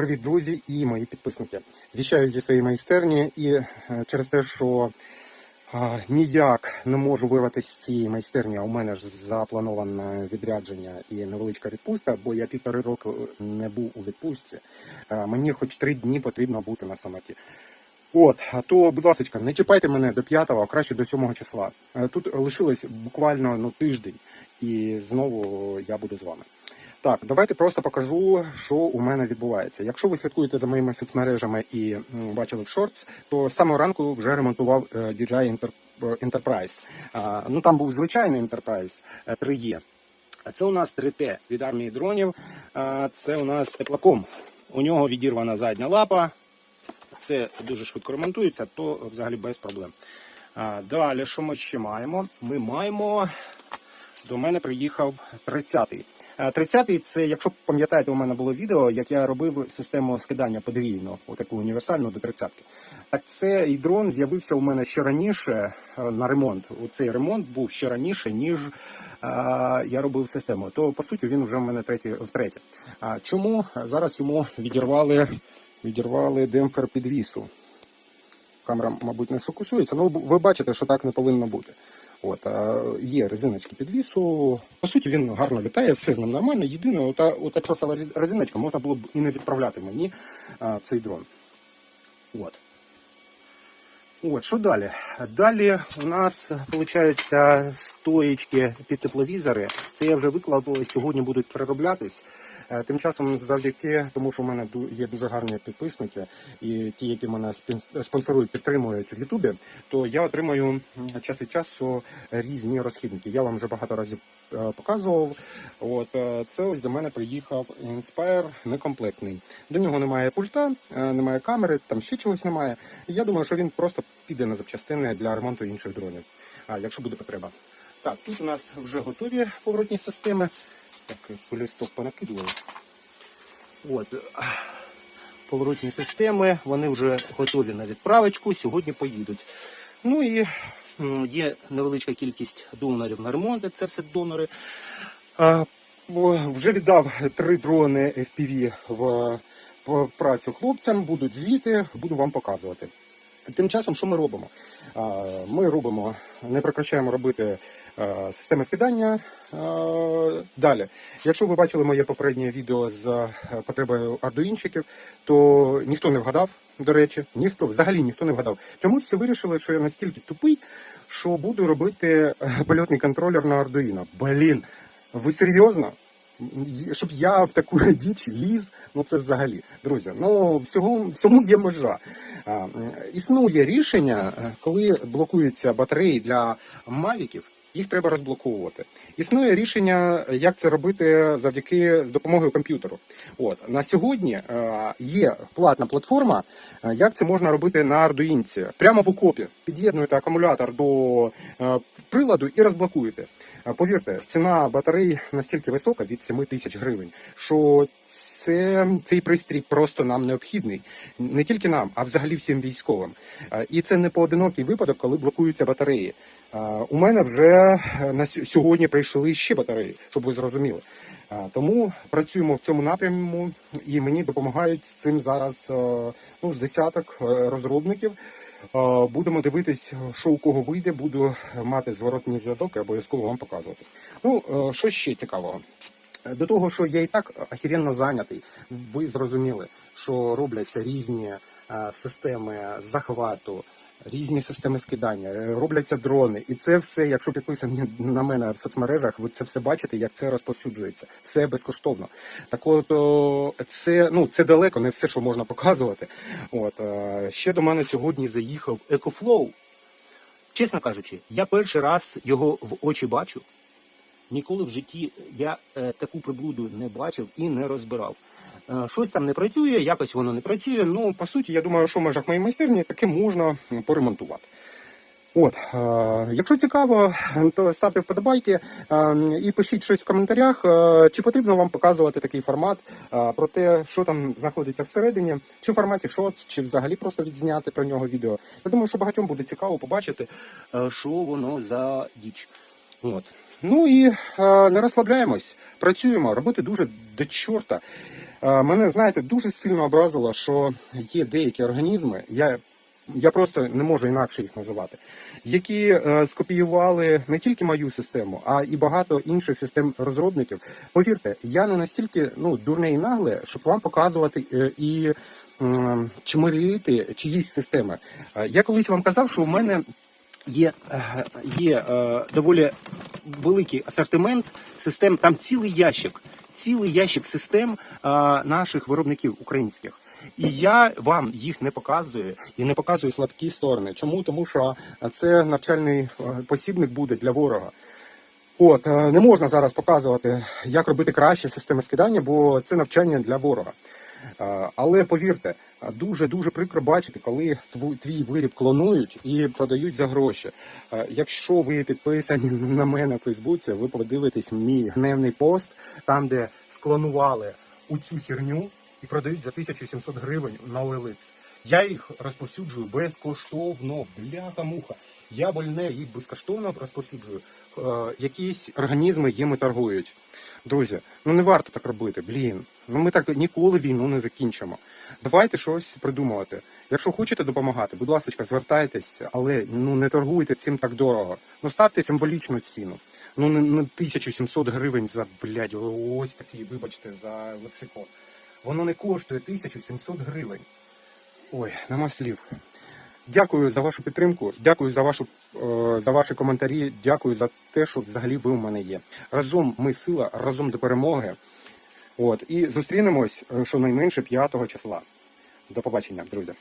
Привіт, друзі і мої підписники. Віщаю зі своєї майстерні, і е, через те, що а, ніяк не можу вирватися з цієї майстерні, а у мене ж заплановане відрядження і невеличка відпустка, бо я півтори роки не був у відпустці. А, мені хоч три дні потрібно бути на самоті. От, а то, будь ласка, не чіпайте мене до 5, а краще до 7-го числа. Е, Тут лишилось буквально ну, тиждень, і знову я буду з вами. Так, давайте просто покажу, що у мене відбувається. Якщо ви слідкуєте за моїми соцмережами і бачили в шортс, то з самого ранку вже ремонтував е, DJI Enter- е, Enterprise. Ну там був звичайний Enterprise е, 3E. А це у нас 3T від армії дронів. Це у нас теплаком. У нього відірвана задня лапа. Це дуже швидко ремонтується, то взагалі без проблем. Далі, що ми ще маємо? Ми маємо. До мене приїхав 30-й. А, 30-й це, якщо пам'ятаєте, у мене було відео, як я робив систему скидання подвійно, отаку універсальну до 30-ки. Так цей дрон з'явився у мене ще раніше е, на ремонт. Цей ремонт був ще раніше, ніж е, я робив систему. То по суті він вже в мене третій втретє. А чому зараз йому відірвали, відірвали демпфер підвісу? Камера, мабуть, не сфокусується, але ви бачите, що так не повинно бути. От, є резиночки підвісу. По суті, він гарно літає, все з ним нормально. Єдине, ота, ота чортова резиночка можна було б і не відправляти мені а, цей дрон. От. От, що далі? Далі у нас виходить стоїчки під тепловізори. Це я вже виклав, сьогодні будуть перероблятись. Е, Тим часом, завдяки тому, що в мене є дуже гарні підписники, і ті, які мене спонсорують, підтримують в Ютубі, то я отримую час від часу різні розхідники. Я вам вже багато разів е, показував. От е, це ось до мене приїхав Inspire некомплектний. До нього немає пульта, немає камери, там ще чогось немає. Я думаю, що він просто піде на запчастини для ремонту інших дронів, якщо буде потреба. Так, тут у нас вже готові поворотні системи. Так, листок понакидували. От. Поворотні системи, вони вже готові на відправочку, сьогодні поїдуть. Ну і є невеличка кількість донорів на ремонти, це все донори. Вже віддав три дрони FPV в, в працю хлопцям, будуть звіти, буду вам показувати. Тим часом, що ми робимо? Ми робимо, не прекращаємо робити е, системи скидання. Е, Далі, якщо ви бачили моє попереднє відео з е, потребою ардуїнчиків, то ніхто не вгадав, до речі, ніхто, взагалі ніхто не вгадав. Чомусь всі вирішили, що я настільки тупий, що буду робити польотний контролер на Ардуїно. Блін, ви серйозно? Щоб я в таку діч ліз, ну це взагалі. Друзі, ну всього, всьому є межа. Існує рішення, е, коли блокуються батареї для мавіків, їх треба розблоковувати. Існує рішення, як це робити завдяки з допомогою комп'ютеру. От на сьогодні е, є платна платформа, е, як це можна робити на Ардуїнці. Прямо в окопі під'єднуєте акумулятор до приладу і розблокуєте. Повірте, ціна батарей настільки висока від 7 тисяч гривень, що це, цей пристрій просто нам необхідний. Не тільки нам, а взагалі всім військовим. І це не поодинокий випадок, коли блокуються батареї. У мене вже е, на сьогодні прийшли ще батареї, щоб ви зрозуміли. Тому працюємо в цьому напрямку, і мені допомагають з цим зараз е, ну, з десяток е, розробників. Будемо дивитись, що у кого вийде, буду мати зворотний зв'язок і обов'язково вам показувати. Ну, що ще цікавого? Е, До того, що я і так охеренно зайнятий, ви зрозуміли, що робляться різні е, системи захвату, різні системи скидання, е, робляться дрони. І це все, якщо підписані на мене в соцмережах, ви це все бачите, як це розповсюджується. Все безкоштовно. Так от це, ну, це далеко, не все, що можна показувати. От, е, ще до мене сьогодні заїхав EcoFlow. Чесно кажучи, я перший раз його в очі бачу. Ніколи в житті я е, таку приблуду не бачив і не розбирав. Е, щось там не працює, якось воно не працює. Ну, по суті, я думаю, що в межах моєї майстерні таке можна поремонтувати. От, е, якщо цікаво, то ставте вподобайки і пишіть щось в коментарях, чи потрібно вам показувати такий формат про те, що там знаходиться всередині, чи в форматі шотс, чи взагалі просто відзняти про нього відео. Я думаю, що багатьом буде цікаво побачити, що воно за діч. От. Ну і е, не розслабляємось, працюємо, роботи дуже до чорта. Е, Мене, знаєте, дуже сильно образило, що є деякі організми, я, я просто не можу інакше їх називати, які е, скопіювали не тільки мою систему, а і багато інших систем розробників. Повірте, я не настільки ну, дурне і нагле, щоб вам показувати е, і чмирити чиїсь системи. Е, Я колись вам казав, що у мене є, е, є е, доволі великий асортимент систем, там цілий ящик, цілий ящик систем е, наших виробників українських. І я вам їх не показую і не показую слабкі сторони. Чому? Тому що це навчальний посібник буде для ворога. От не можна зараз показувати, як робити краще системи скидання, бо це навчання для ворога. Але повірте, дуже дуже прикро бачити, коли твій виріб клонують і продають за гроші. Е, Якщо ви підписані на мене в Фейсбуці, ви подивитесь мій гневний пост, там де склонували у цю херню і продають за 1700 гривень на OLX. Я їх розповсюджую безкоштовно, бляха-муха. Я больне їх безкоштовно розповсюджую. Е, якісь організми їми торгують. Друзі, ну не варто так робити. Блін. Ну ми так ніколи війну не закінчимо. Давайте щось придумувати. Якщо хочете допомагати, будь ласка, звертайтесь, але ну не торгуйте цим так дорого. Ну ставте символічну ціну. Ну не, не 1700 гривень за блядь, ось такий, вибачте, за лексикон. Воно не коштує 1700 гривень. Ой, нема слів. Дякую за вашу підтримку, дякую за вашу е, за ваші коментарі. Дякую за те, що взагалі ви у мене є. Разом ми сила, разом до перемоги. От і зустрінемось е, щонайменше 5 числа. До побачення, друзі.